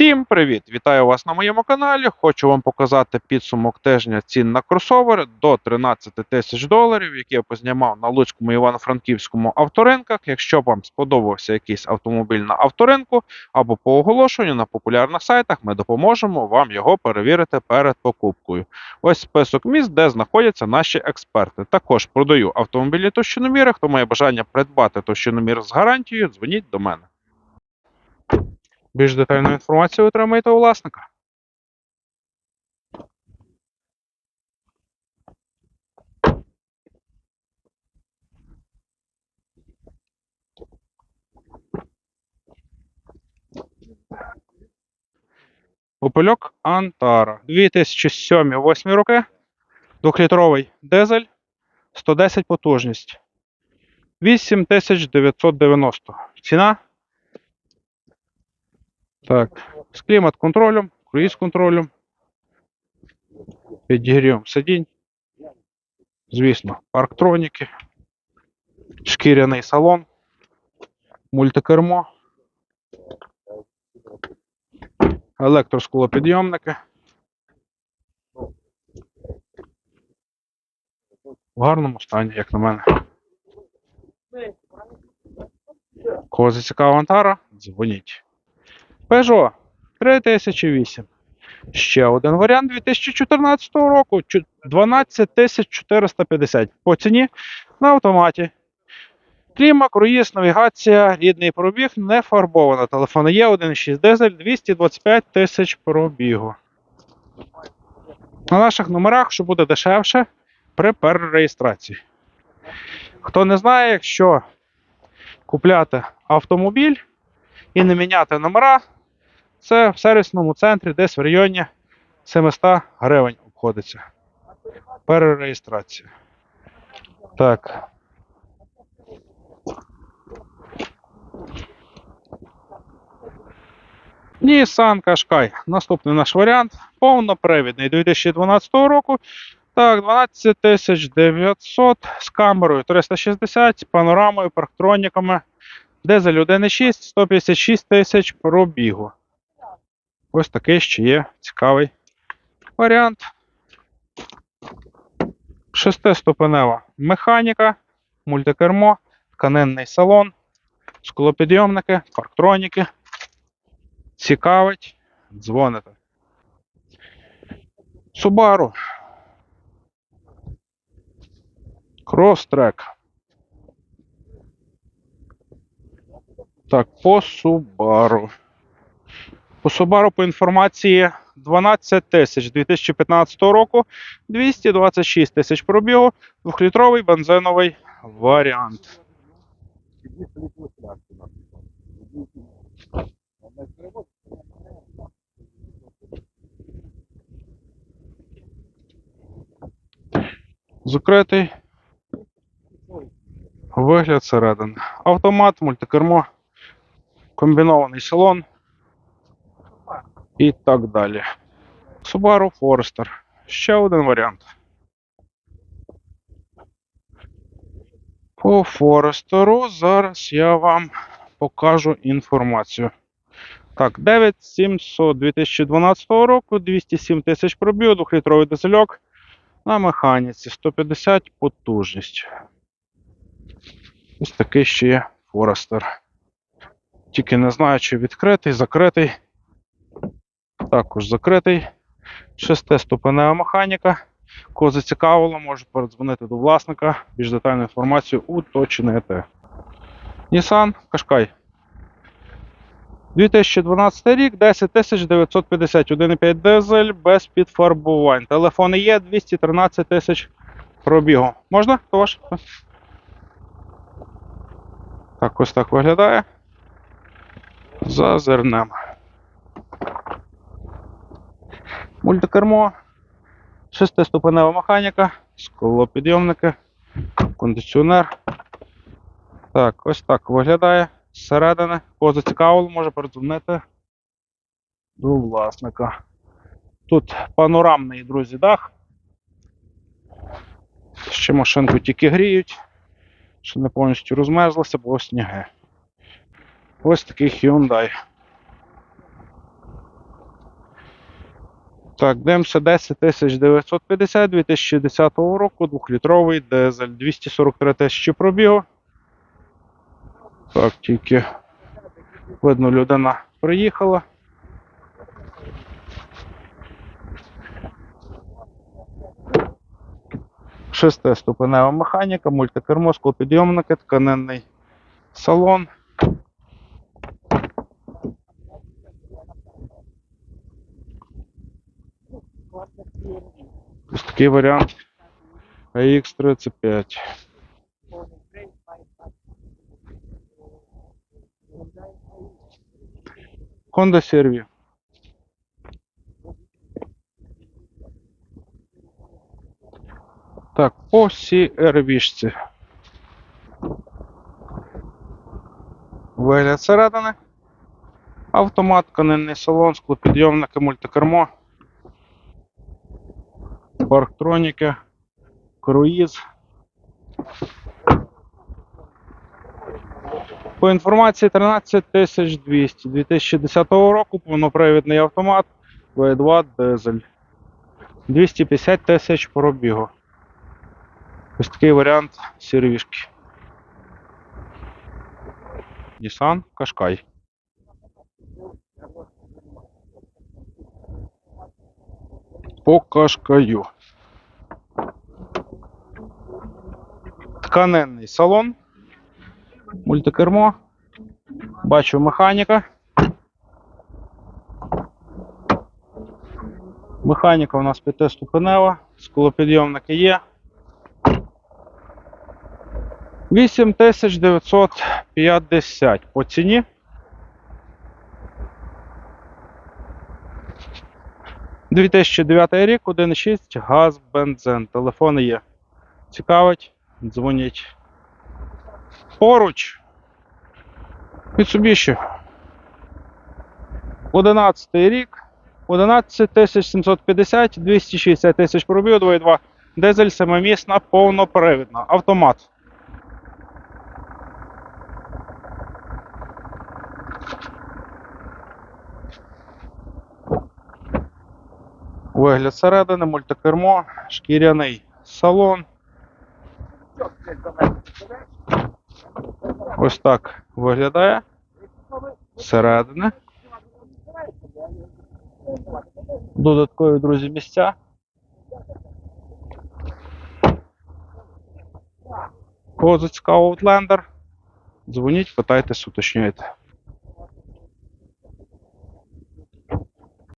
Всім привіт! Вітаю вас на моєму каналі. Хочу вам показати підсумок тижня цін на кросовери до 13 тисяч доларів, які я познімав на Луцькому Івано-Франківському авторинках. Якщо вам сподобався якийсь автомобіль на авторинку або по оголошенню на популярних сайтах, ми допоможемо вам його перевірити перед покупкою. Ось список міст, де знаходяться наші експерти. Також продаю автомобілі товщиноміри. Хто має бажання придбати товщиномір з гарантією, дзвоніть до мене. Більш детальну інформацію отримаєте у власника. Опельок Антара. 2007-8 роки. Двохлітровий дизель. 110 потужність. 8990. Ціна так, з клімат-контролем, круїз-контролем, підігрівом сидінь. Звісно, парктроніки, шкіряний салон, мультикермо, електросклопідйомники. В гарному стані, як на мене. Кого зацікавила Антара, дзвоніть. Peugeot 3008. Ще один варіант 2014 року. 12450 по ціні на автоматі. Кліма, круїз, навігація, рідний пробіг, не фарбована. Телефон є 1.6 дизель, 225 тисяч пробігу. На наших номерах, що буде дешевше при перереєстрації. Хто не знає, якщо купляти автомобіль і не міняти номера, це в сервісному центрі десь в районі 700 гривень обходиться. Перереєстрація. Так. Nissan Qashqai. Наступний наш варіант. Повнопривідний 2012 року. Так, 12 900 з камерою 360, панорамою, парктроніками. Дизель 1.6, 156 тисяч пробігу. Ось такий ще є цікавий варіант. Шестиступенева механіка, мультикермо, тканинний салон, склопідйомники, парктроніки. Цікавить, дзвоните. Subaru. Crosstrek. Так, по Subaru. По Subaru по інформації 12 тисяч 2015 року, 226 тисяч пробігу, двохлітровий бензиновий варіант. Закритий. Вигляд середини. Автомат, мультикермо, комбінований салон і так далі. Subaru Forester. Ще один варіант. По Форестеру зараз я вам покажу інформацію. Так, 9700 2012 року, 207 тисяч пробігу, 2-літровий дизельок на механіці, 150 потужність. Ось такий ще є Форестер. Тільки не знаю, чи відкритий, закритий. Також закритий. Шестиступенева механіка. Кого зацікавило, може передзвонити до власника, більш детальну інформацію уточнити. Nissan Qashqai. 2012 рік, 10 950, 1,5 дизель без підфарбувань. Телефони є 213 тисяч пробігу. Можна? То ваш? Так, ось так виглядає. Зазирнемо. Мультикермо, шестиступенева механіка, склопідйомники, кондиціонер. Так, ось так виглядає зсередини. Кого зацікавило, може передзвонити до власника. Тут панорамний, друзі, дах. Ще машинку тільки гріють, що не повністю розмерзлася, бо сніги. Ось такий Hyundai. Так, дивимося 10 950 2010 року, 2-літровий дизель, 243 тисячі пробігу. Так, тільки видно, людина приїхала. Шестиступенева механіка, мультикермо, склопідйомники, тканинний салон. Ось такий варіант AX35. Honda CR-V. Так, по CR-вішці. Вигляд середини. Автомат, канинний салон, склопідйомники, мультикермо. Парктроніки, круїз. По інформації 13200 2010 року повнопривідний автомат V2 дизель. 250 тисяч пробігу. Ось такий варіант сервішки. Nissan Qashqai. По Qashqai. Тканинний салон. Мультикермо. Бачу механіка. Механіка у нас п'ятиступенева, склопідйомники є. 8950 по ціні. – 2009 рік, 1.6, газ, бензин. Телефони є. Цікавить, дзвоніть. Поруч. Mitsubishi. 11 рік. 11750, 260 тисяч пробігу, 2.2. Дизель семимісна, повнопривідна. Автомат. Вигляд середини, мультикермо, шкіряний салон. Ось так виглядає. Зсередини. Додаткові, друзі, місця. Зацікавив Outlander? Дзвоніть, питайтесь, уточнюйте.